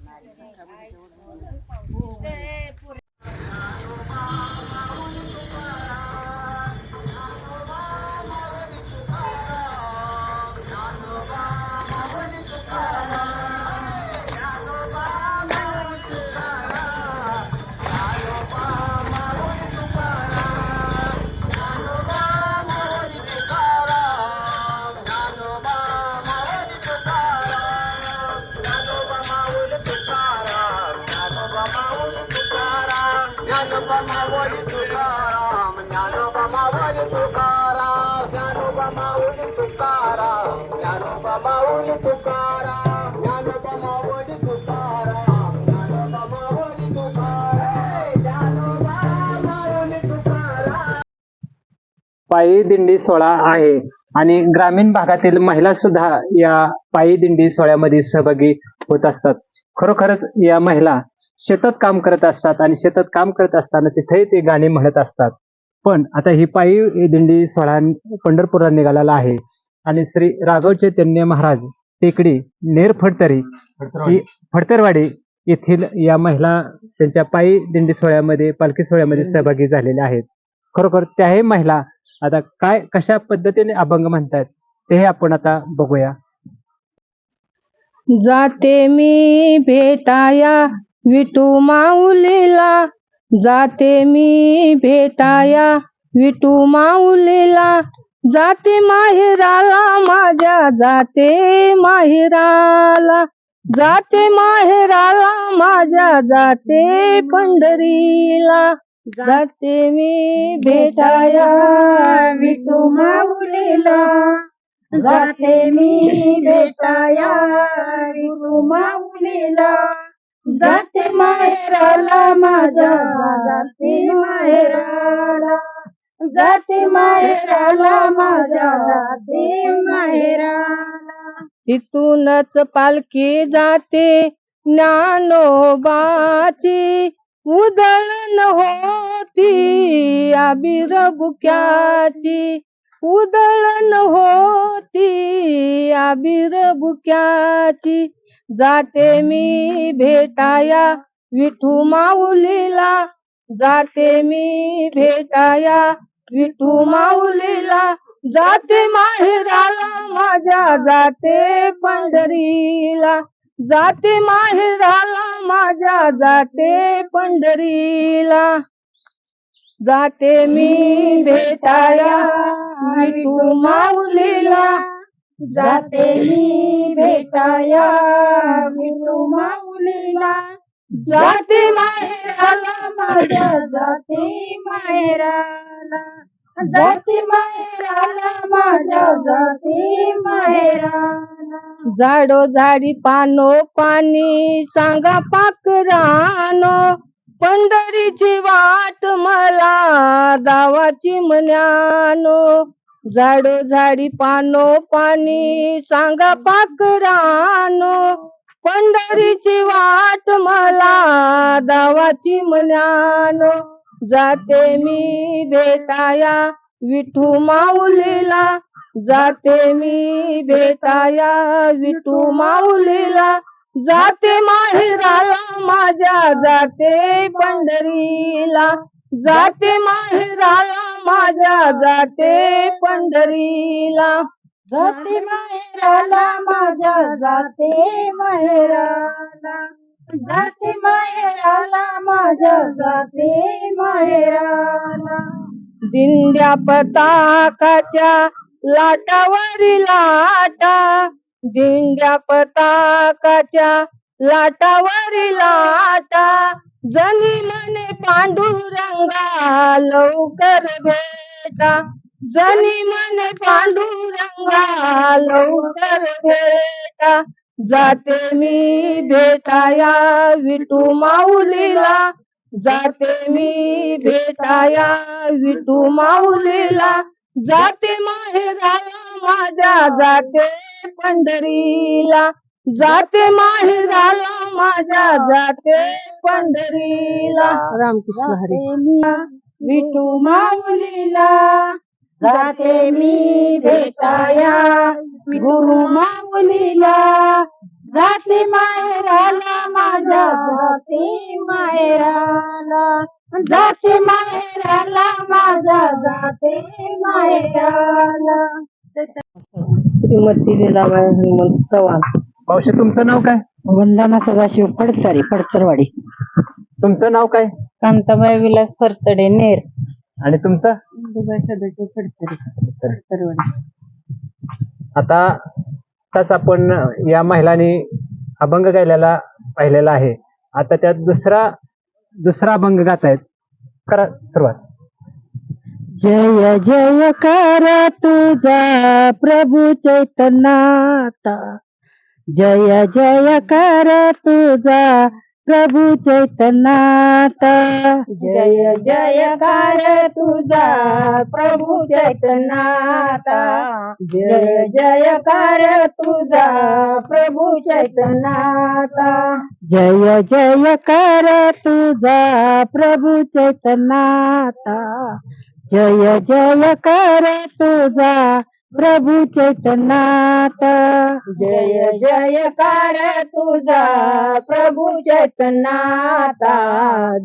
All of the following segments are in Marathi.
Gracias. पायी दिंडी सोहळा आहे. आणि ग्रामीण भागातील महिला सुद्धा या पायी दिंडी सोहळ्यामध्ये सहभागी होत असतात. खरोखरच या महिला शेतात काम करत असतात आणि शेतात काम करत असताना तिथेही ते गाणी म्हणत असतात. पण आता ही पायी दिंडी सोहळा पंढरपूरला निघालेला आहे. आणि श्री राघव चैतन्य महाराज टेकडी नेर फडतरी ही फडतरवाडी येथील या महिला त्यांच्या पायी दिंडी सोहळ्यामध्ये पालखी सोहळ्यामध्ये सहभागी झालेल्या आहेत. खरोखर त्याही महिला आता काय कशा पद्धतीने अभंग म्हणतात ते आपण आता बघूया. जाते मी भेटाया विटू माऊलीला. जाते मी भेटाया विटू माऊलीला. जाते माहेराला माझ्या जाते माहेराला. जाते माहेराला माझ्या जाते पंढरीला. जाते मी भेटाया विटू माऊलीला. जाते मी भेटाया विटू माऊलीला. जाते माहेराला माझ्या जाते माहेराला. जाते माहेराला माझ्या जाते माहेराला. तिथूनच पालखी जाते ज्ञानोबाची. उधळण होती आबिर बुक्याची उधळण होती आबिर बुक्याची जाते मी भेटाया विठू माऊलीला. जाते मी भेटाया विठू माऊलीला. जाते माहेराला माझ्या जाते पंढरीला. जाते माहेराला माझ्या जाते पंढरीला. जाते मी भेटाया विठू माऊलीला. जाते मी भेटाया विठू माऊलीला. जाते माहेराला माझ्या जाते माहेराला. जाती माहेराला माझ्या जाती माहेराला झाडो झाडी पानो पाणी सांगा पाकरानो पंढरीची वाट मला दावाची मन्यानो झाडो झाडी पानो पाणी सांगा पाकरानो पंढरीची वाट मला दावाची मन्यानो जाते मी भेटाया विठू माऊलीला. जाते मी भेटाया विठू माऊलीला. जाते माहेराला माझ्या जाते पंढरीला. जाते माहेराला माझ्या जाते पंढरीला. जाते माहेराला माझ्या जाते माहेराला. जाते माहेराला माझ्या जाते माहेराला. दिंड्या पताकाच्या लाटावरी लाटा दिंड्या पताकाच्या लाटावरी लाटा. जनी म्हणे पांडुरंगा लवकर भेटा. जनी म्हणे पांडुरंगा लवकर भेटा. जाते मी भेटाया विठू माऊलीला. जाते मी भेटाया विठू माऊलीला. जाते माहेराला माझ्या जाते पंढरीला. जाते माहेराला माझ्या जाते पंढरीला. रामकृष्ण हरी. विठू माऊलीला. जाते मी भेटाया. गुरु माऊलीला जाते माहेराला माझ्या जाते माहेराला. जाते माहेराला माझ्या जाते माहेराला. श्रीमती लीलाबाई हनुमंत चव्हाण. मावशी तुमचं नाव काय? वंदना सदाशिव फडतरे फडतरवाडी तुमचं नाव काय? कांताबाई विलास फडतडे नेर. आणि तुमचं? सदाशिव आता आताच आपण या महिलांनी अभंग गायलेला पाहिलेला आहे. आता त्यात दुसरा दुसरा अभंग गात आहेत. करा सुरुवात. जय जय कर तुझा प्रभू चैतन्याता जय जय कर तुझा प्रभु चैतनाता जय जयकार तुझा प्रभु चैतनाता जय जय कार तुझा प्रभु चैतनाता जय जय कार तुझा प्रभु चैतनाता जय जय कार तुझा प्रभू चैतन्नाथ जय जयकार तुझा प्रभू चैतन्नाता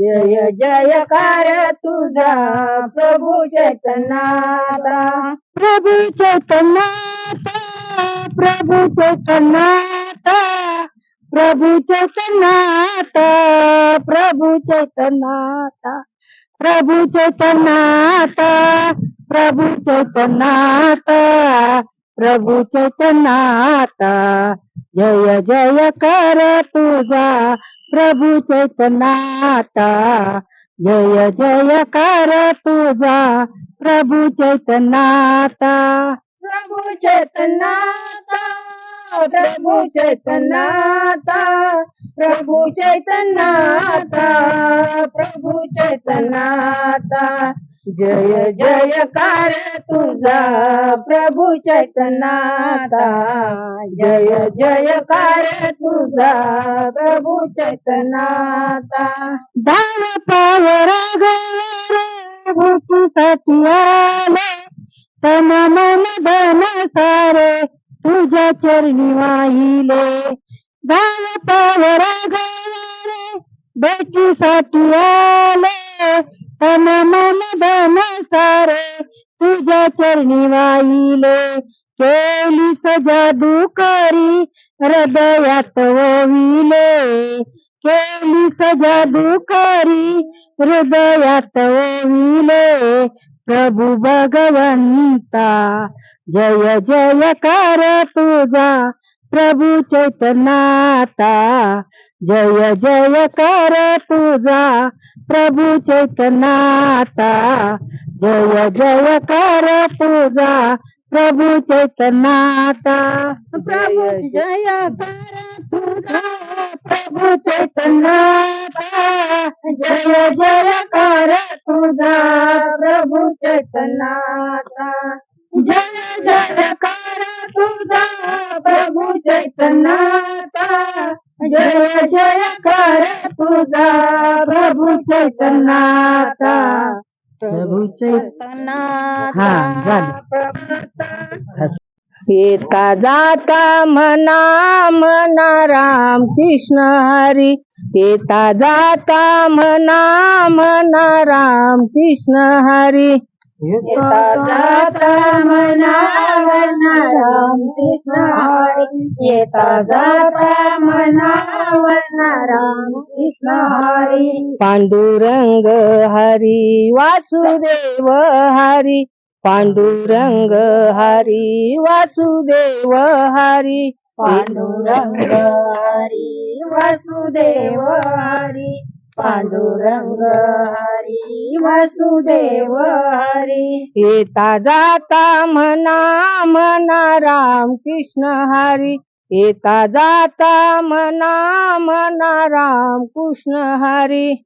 जय जयकार तुझा प्रभू चैतन्नाता प्रभु चैतन्नाथ प्रभू चैतन्नाथ प्रभु सनाता प्रभु सनाता प्रभु सनाता प्रभूच्या सनाता प्रभूच्या सनाता जय जय कर तुझा प्रभू चैतनाता जय जय कर तुझा प्रभू चैतनाता प्रभू चैतनाता प्रभु चैतन्याता प्रभु चैतन्याता प्रभु चैतन्याता. जय जय कार तुझा प्रभु चैतन्याता. जय जय कार तुझा प्रभु चैतन्याता. दान पावर भूतीसाठी आले तन मन धन सारे तुझ्या चरणी वाहिले. दान पावर रे भेटीसाठी आले. तन मन धन सारे तुझ्या चरणी वाहिले. केली सजादू करी हृदयात ओविले. केली सजादू करी हृदयात ओविले. प्रभु भगवंता जय जय कार तुझा प्रभु चैतनाता जय जय कार तुझा प्रभु चैतनाता जय जय कार तुझा प्रभू चैतन्याता। प्रभू जय कर प्रभू चैतन्याता। जय जय कर तुझा प्रभू चैतन्याता। जय जय कर तुझा प्रभू चैतन्याता। जय जय कर तुझा प्रभू चैतन्याता। प्रभूचे येता जाता मना मना राम कृष्ण हरी? येता जाता मना मना राम कृष्ण हरी? येता जाता मना मना राम कृष्ण हरी येता जाता मना मना राम कृष्ण हरी. पांडुरंग हरी वासुदेव हरी. पांडुरंग हरी वासुदेव हरी. पांडुरंग हरी वासुदेव हरी. पांडुरंग हरी वासुदेव हरी. येता जाता मना मना राम कृष्ण हरी. येता जाता मना मना राम कृष्ण हरी.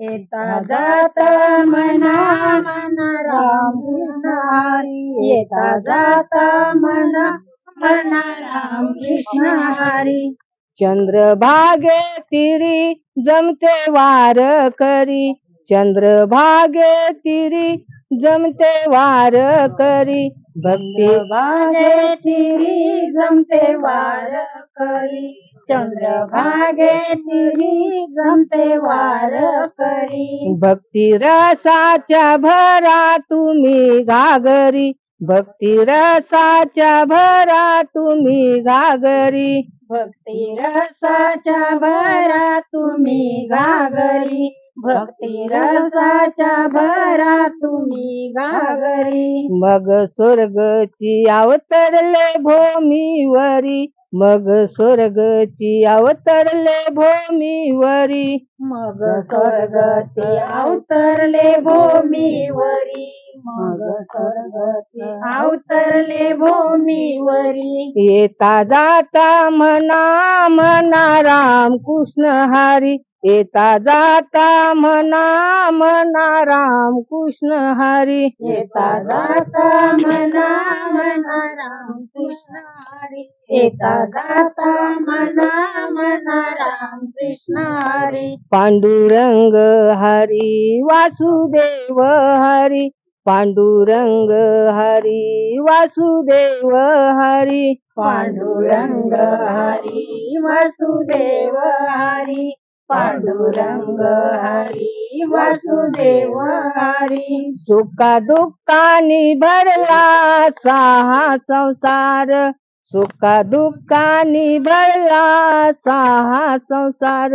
येता जाता मना मना राम कृष्ण हरी. येता जाता मना मना राम कृष्ण हरी. चंद्रभागे तिरी जमते वार करी. चंद्रभागे तिरी जमते वार करी. भक्ती भागे तिरी जमते वार करी. चंद्रभागेतील जमते वार करी. भक्ती रसाच्या भरा तुम्ही घागरी. भक्ती रसाच्या भरा तुम्ही घागरी. भक्ती रसाच्या भरा तुम्ही घागरी. भक्ती रसाच्या भरा तुम्ही घागरी. मग स्वर्गची अवतरले भूमीवरी. मग स्वर्गची अवतरले भूमीवरी. मग स्वर्गते अवतरले भूमीवरी. मग स्वर्गते अवतरले भूमीवरी. येता जाता म्हणा म्हणा राम कृष्ण हरी. येता जाता म्हणा म्हणा राम कृष्ण हरी. येता जाता मना मना राम कृष्ण हरी. येता जाता मना मना राम कृष्ण हरी. पांडुरंग हरी वासुदेव हरी. पांडुरंग हरी वासुदेव हरी. पांडुरंग हरी वसुदेव हरी. पांडुरंग हरी वसुदेव हरी. सुखा दुःखानी भरला सहा संसार. सुखा दुःखानी भरला सहा संसार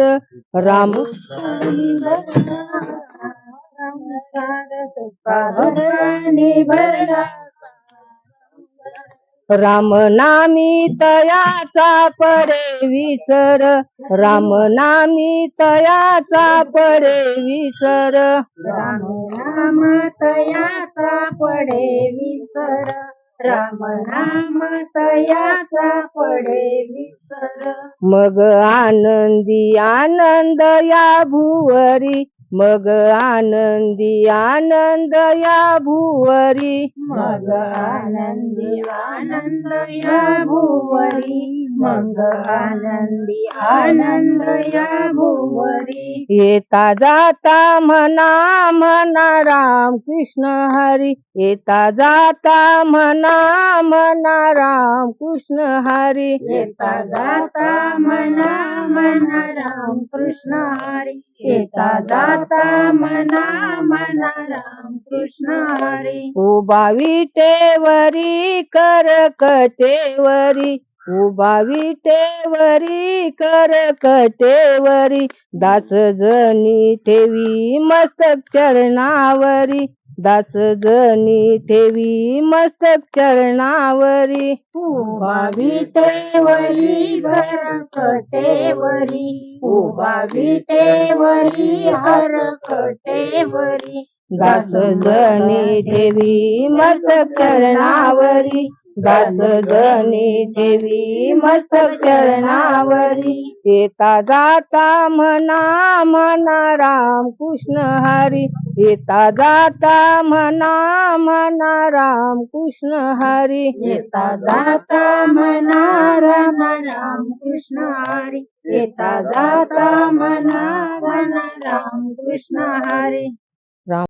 राम राम नामी तयाचा पडे विसर राम नामी तयाचा पडे विसर. राम राम तयाचा पडे विसर. राम नाम तयाचा पडे विसर मग आनंदी आनंद या भुवरी मग आनंदी आनंद या भुवरी. मग आनंदी आनंद या भुवरी. मग आनंदी आनंद या भुवरी. येता जाता म्हणा म्हणा राम कृष्ण हरी. येता जाता म्हणा म्हणा राम कृष्ण हरी. येता जाता मना मना राम कृष्ण हरी. येता जाता मना मना राम कृष्ण हरी. उभा विटेवरी कर कटेवरी उभा विटेवरी कर कटेवरी दास जनी ठेवी मस्तक चरणावरी. दास जनी ठेवी मस्तक चरणावरी. उभा विटेवरी घर कटेवरी उभा विटेवरी हर कटेवरी दास जनी ठेवी मस्तक चरणावरी. दास जनी ठेवी मस्तक चरणावरी. येता जाता म्हणा म्हणा राम कृष्ण हरी. येता जाता म्हणा म्हणा राम कृष्ण हरी. येता जाता मना रम राम कृष्ण हरी. येता जाता मना रम राम कृष्ण हरी. राम